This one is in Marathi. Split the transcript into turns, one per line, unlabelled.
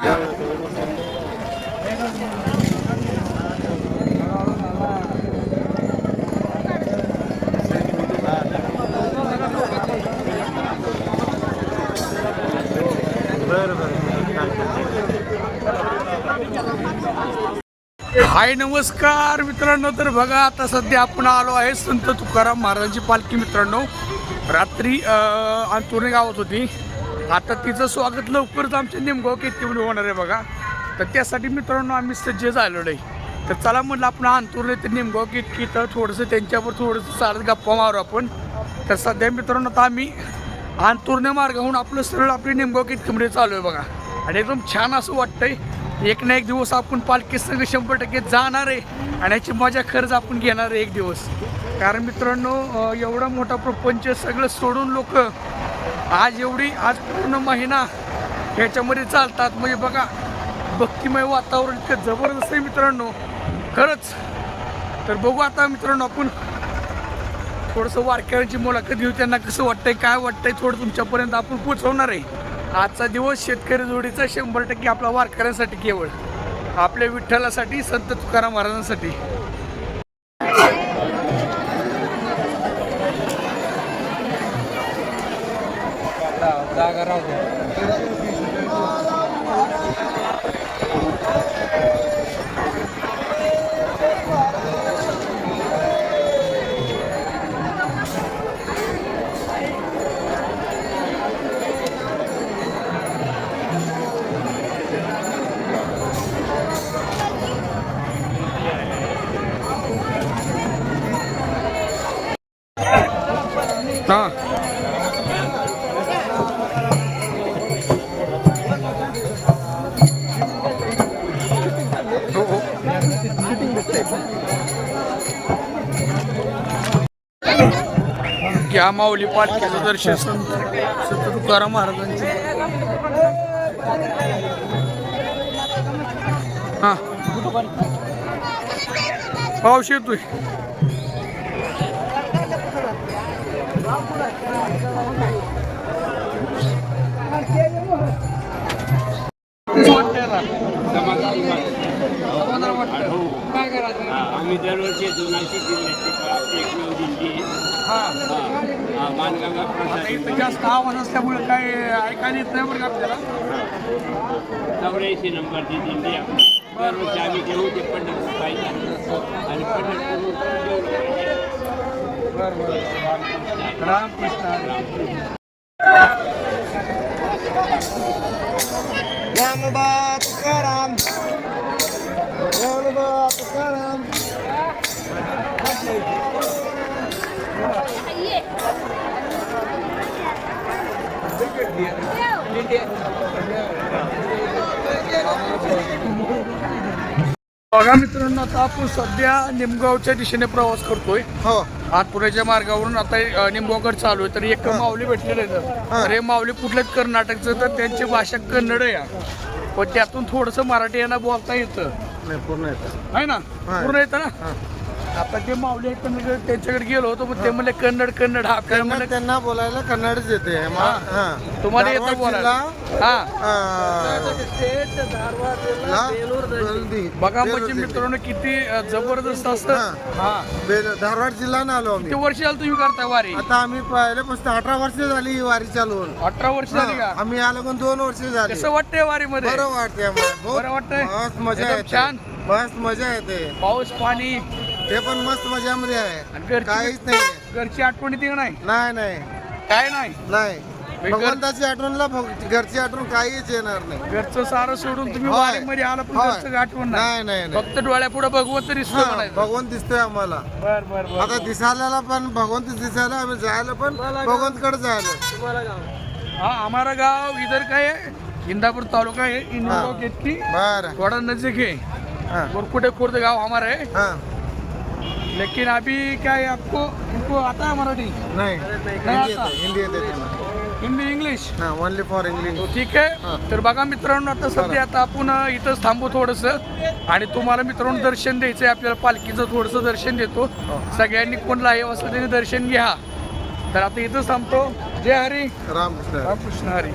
हाय नमस्कार मित्रांनो. तर बघा आता सध्या आपण आलो आहे संत तुकाराम महाराजांची पालखी मित्रांनो. रात्री अंतुर्णे गावात होती. आता तिचं स्वागत लवकरच आमच्या निमगाव केतीमध्ये होणार आहे बघा. तर त्यासाठी मित्रांनो आम्ही सज्ज झालेलो आहे. तर चला म्हटलं आपण अंतुर्णे ते निमगाव केतकी तर थोडंसं त्यांच्यावर थोडंसं चालत गप्पा मारू आपण. तर सध्या मित्रांनो आता आम्ही अंतुर्णे मार्गाहून आपलं सरळ आपली निमगाव केतकीमध्ये चालू आहे बघा. आणि एकदम छान असं वाटतंय. एक ना एक दिवस आपण पालखी संघ शंभर टक्के जाणार आहे. आणि याची मजा खरंच आपण घेणार आहे एक दिवस. कारण मित्रांनो एवढा मोठा प्रपंच सगळं सोडून लोक आज एवढी आज पूर्ण महिना ह्याच्यामध्ये चालतात. म्हणजे बघा भक्तिमय वातावरण इतकं जबरदस्त आहे मित्रांनो. खरंच. तर बघू आता मित्रांनो आपण थोडंसं वारकऱ्यांची मुलाखत घेऊ. त्यांना कसं वाटतंय काय वाटतंय थोडं तुमच्यापर्यंत आपण पोचवणार आहे. आजचा दिवस शेतकरी जोडीचा शंभर टक्के आपला वारकऱ्यांसाठी केवळ. आपल्या विठ्ठलासाठी संत तुकाराम महाराजांसाठी. Daga Tá. ह्या माऊली पालखीचं दर्शन. संत संत तुकाराम महाराजांचे. हा. पाऊस येतोय. काय करायचं
आम्ही दरवर्षी दोनाशे जिल्ह्याचे एकमेव दिंडी आहे. मानगंगा
आता इथं जास्त आवाज असल्यामुळे काय ऐकायला येत नाही बरं का आपल्याला
चौऱ्याऐंशी नंबरची दिंडी आहे. दरवर्षी आम्ही घेऊ ते पंढरपूर पाहिजे आणि पंढरपूर
बरं बरं रामकृष्ण हरी. बघा मित्रांनो आता आपण सध्या निमगावच्या दिशेने प्रवास करतोय.
हो.
मार्गावरून आता निमगावकडे चालू आहे. तर एक माऊली भेटलेले आहेत. तर हे माऊली कुठल्याच कर्नाटकचं. तर त्यांची भाषा कन्नड आहे. पण त्यातून थोडंसं मराठी यांना बोलता येतं.
नाही पूर्ण येतं.
आहे ना. पूर्ण येतं ना? आता ते माऊली आहेत त्यांच्याकडे गेलो होतो पण ते म्हणले कन्नड कन्नड हा काय म्हणलं
कन्नड त्यांना बोलायला कन्नडच येते. मा- हा.
तुम्हाला
धारवाड
येतं बोलायला.
जिल्हा,
हा.
अं, ला- बेलदी.
बघा
बेलूर
म्हणजे. मित्रांनो किती अ, जबरदस्त असतं.
हा. बेल- धारवाड जिल्हा आलो आम्ही.
किती वर्ष झालं तुम्ही करताय वारी?
आता आम्ही पहिल्यापासून अठरा वर्ष झाली ही वारी चालवून
अठरा वर्ष झाली का?
आम्ही आलो पण दोन वर्ष झाली.
कसं वाटतंय वारीमध्ये?
बरं वाटते आम्हाला. बहुत
बरं वाटतंय?
मस्त मजा
एकदम
येते.
छान?
मस्त मजा येते.
पाऊस पाणी
ते पण मस्त मजामध्ये
आणि
आहे.
घरची-
काहीच नाही
घरची आठवणी ती नाही?
नाही नाही.
काय नाही?
नाही. भगवंताची आठवणला भग- घरची आठवण काहीच येणार नाही.
घरचं सारं सोडून तुम्ही
होय.
वारीमध्ये आला पण
होय.
घरचं आठवण नाही.
नाही
फक्त डोळ्यापुढे भगवंत
हा,
म्हणायचं.
भगवंत दिसतोय आम्हाला.
बर बर बर.
आता दिसायला पण भगवंत दिसायला आम्ही जायला पण भगवंतकडे जायला.
हाँ हमारा गांव इधर का है इंदापुर तालुका है. इंदापुर। केतकी
बर.
थोड़ा नजदीक है.
हा
गोरकुटे खुर्द गांव हमारा है
हा.
लेकिन अभी क्या है आपको इनको आता है मराठी?
नाही हिंदी येते हिंदी येते त्यांना
हिंदी इंग्लिश?
हा ओनली फॉर इंग्लिश
तो ठीक आहे तर बघा मित्रांनो आता सध्या आता आपण अ, इथंच थांबू थोडंसं आणि तुम्हाला मित्रांनो दर्शन द्यायचं आहे आपल्याला पालखीचं थोडंसं दर्शन देतो. सगळ्यांनी कोण लाईव्ह असं त्यांनी दर्शन घ्या. तर आता इथंच थांबतो. जय हरी.
रामकृष्ण
रामकृष्ण हरी.